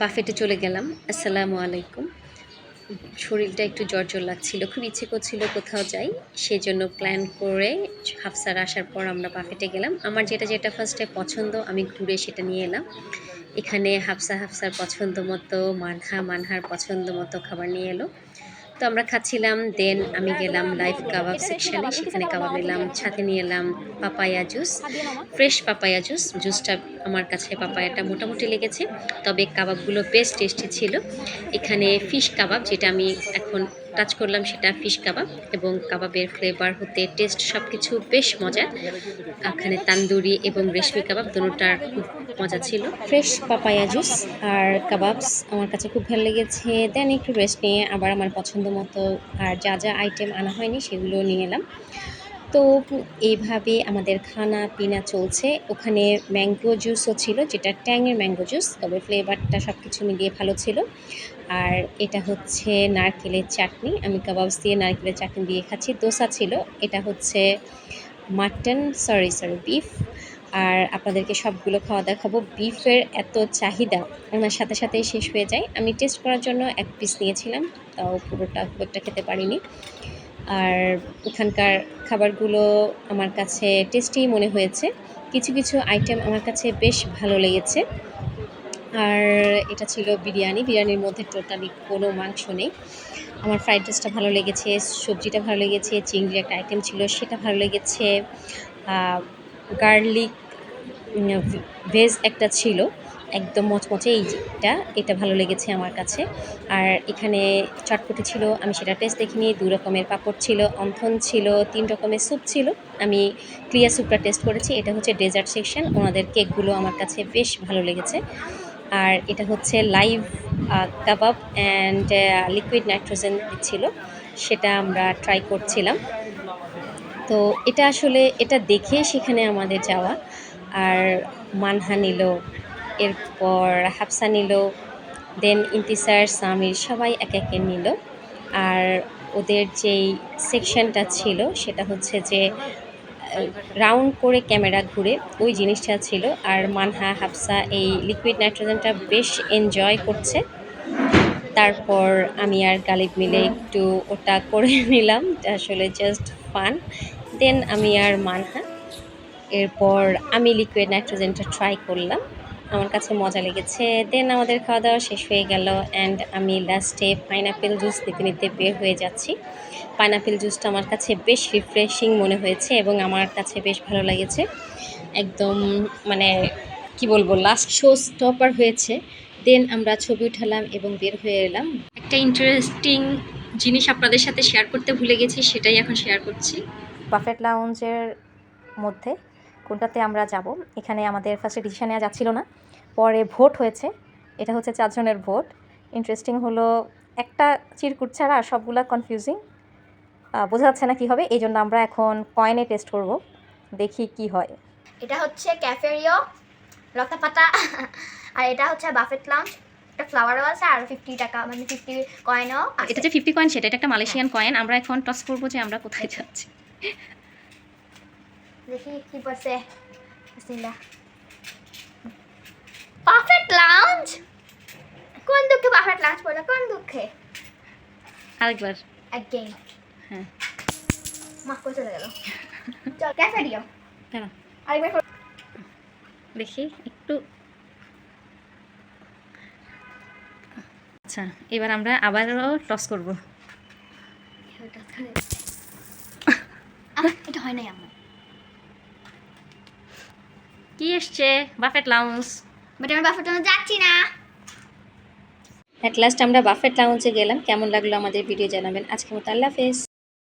বাফেটে চলে গেলাম। আসসালামু আলাইকুম। শরীরটা একটু জ্বর লাগছিল, খুব ইচ্ছে করছিল কোথাও যাই। সেই জন্য প্ল্যান করে হাফসার আসার পর আমরা বাফেটে গেলাম। আমার যেটা যেটা ফার্স্টে পছন্দ, আমি ঘুরে সেটা নিয়ে এলাম। এখানে হাফসা, হাফসার পছন্দ মতো, মানহা, মানহার পছন্দ মতো খাবার নিয়ে এলো। তো আমরা খাচ্ছিলাম দেন আমি গেলাম লাইভ কাবাব সেকশানে সেখানে কাবাব নিলাম সাথে নিয়ে এলাম, papaya juice fresh papaya juice জুসটা আমার কাছে পাপায়াটা মোটামুটি লেগেছে। তবে কাবাবগুলো বেশ টেস্টি ছিল। এখানে ফিশ কাবাব, যেটা আমি এখন টাচ করলাম, সেটা ফিশ কাবাব এবং কাবাবের ফ্লেভার হতে টেস্ট সব কিছু বেশ মজা। এখানে তান্দুরি এবং রেশমি কাবাব দুটোটার খুব মজা ছিল। ফ্রেশ পাপায়া জুস আর কাবাবস আমার কাছে খুব ভালো লেগেছে। দেন একটু রেস্ট নিয়ে আবার আমার পছন্দ মতো আর যা যা আইটেম আনা হয়নি সেগুলো নিয়ে এলাম। তো এইভাবে আমাদের খানা পিনা চলছে। ওখানে ম্যাঙ্গো জুসও ছিল, যেটা ট্যাংয়ের ম্যাঙ্গো জুস, তবে ফ্লেভারটা সব কিছু মিলিয়ে ভালো ছিল। আর এটা হচ্ছে নারকেলের চাটনি। আমি কাবাবস দিয়ে নারকেলের চাটনি দিয়ে খাচ্ছি। দোসা ছিল, এটা হচ্ছে মাটন, সরি সরি, বিফ। আর আপনাদেরকে সবগুলো খাওয়া দেখাবো। বিফের এত চাহিদা আমার সাথে সাথেই শেষ হয়ে যায়। আমি টেস্ট করার জন্য এক পিস নিয়েছিলাম, তাও পুরোটা খুব একটা খেতে পারিনি। আর এখানকার খাবারগুলো আমার কাছে টেস্টি মনে হয়েছে। কিছু কিছু আইটেম আমার কাছে বেশ ভালো লেগেছে। আর এটা ছিল বিরিয়ানি। বিরিয়ানির মধ্যে টোটালি কোনো মাংস নেই। আমার ফ্রাইড রাইসটা ভালো লেগেছে, সবজিটা ভালো লেগেছে, চিংড়ির একটা আইটেম ছিল, সেটা ভালো লেগেছে। গার্লিক ভেজ একটা ছিল। একদম মচমচে এইটা এটা ভালো লেগেছে আমার কাছে। আর এখানে চটপটি ছিল, আমি সেটা টেস্ট দেখিনি দু রকমের পাঁপড় ছিল, অন্থন ছিল, তিন রকমের স্যুপ ছিল। আমি ক্লিয়ার স্যুপটা টেস্ট করেছি, এটা হচ্ছে ডেজার্ট সেকশন ওনাদের কেকগুলো আমার কাছে বেশ ভালো লেগেছে। আর এটা হচ্ছে live kebab and liquid nitrogen ছিল, সেটা আমরা ট্রাই করছিলাম। তো এটা আসলে, এটা দেখে সেখানে আমাদের যাওয়া। আর মানহা নিল এরপর হাফসা নিল দেন ইন্তিসার, সামির সবাই এক একে নিল। আর ওদের যেই সেকশনটা ছিল, সেটা হচ্ছে যে রাউন্ড করে ক্যামেরা ঘুরে ওই জিনিসটা ছিল। আর মানহা, হাফসা এই লিকুইড নাইট্রোজেনটা বেশ এনজয় করছে। তারপর আমি আর গালিব মিলে একটু ওটা করে নিলাম আসলে জাস্ট ফান দেন আমি আর মানহা, এরপর আমি লিকুইড নাইট্রোজেনটা ট্রাই করলাম। আমার কাছে মজা লেগেছে। দেন আমাদের খাওয়া দাওয়া শেষ হয়ে গেল অ্যান্ড আমি লাস্টে পাইনাপেল জুস নিতে নিতে বের হয়ে যাচ্ছি। পাইনাপেল জুসটা আমার কাছে বেশ রিফ্রেশিং মনে হয়েছে এবং আমার কাছে বেশ ভালো লেগেছে। একদম মানে কি বলব লাস্ট শো স্টপার হয়েছে। দেন আমরা ছবি উঠালাম এবং বের হয়ে এলাম। একটা ইন্টারেস্টিং জিনিস আপনাদের সাথে শেয়ার করতে ভুলে গেছি, সেটাই এখন শেয়ার করছি। বাফেট লাউঞ্জের মধ্যে কোনটাতে আমরা যাব? এখানে আমাদের ফার্স্টে ডিসিশন নেওয়া যাচ্ছিল না। পরে ভোট হয়েছে। এটা হচ্ছে চারজনের ভোট। ইন্টারেস্টিং হলো একটা চিরকুট ছাড়া আর সবগুলা কনফিউজিং বোঝা যাচ্ছে না কী হবে। এই জন্য আমরা এখন কয়েনে টেস্ট করব। দেখি কি হয়। এটা হচ্ছে ক্যাফেরিও লতা পাতা আর এটা হচ্ছে বাফেট লাউঞ্জ। এটা ফ্লাওয়ারও আছে আর ফিফটি টাকা মানে ফিফটি কয়েনও এটা যে ফিফটি কয়েন সেটা এটা একটা মালয়েশিয়ান কয়েন আমরা এখন টস করব যে আমরা কোথায় যাচ্ছি। দেখি কি পড়ছে বিসমিল্লাহ পারফেক্ট লাউঞ্জ কোন দুঃখে পারফেক্ট লাউঞ্জ পড়ল কোন দুঃখে আরেকবার অ্যাগেইন হ্যাঁ মাফ করে চলে গেল চল ক্যাফেরিও দাঁড়া আরেকবার দেখি একটু। আচ্ছা এবার আমরা আবারও টস করব। আহ, এটা হয় নাই আমার। কি এসছে? বাফেট লাউন্স বাট আমি বাফেট লাউন্স যাচ্ছি না। অ্যাট লাস্ট আমরা বাফেট লাউন্সে গেলাম। কেমন লাগল আমাদের ভিডিও জানাবেন। আজকে মতো আল্লাহ হাফেজ।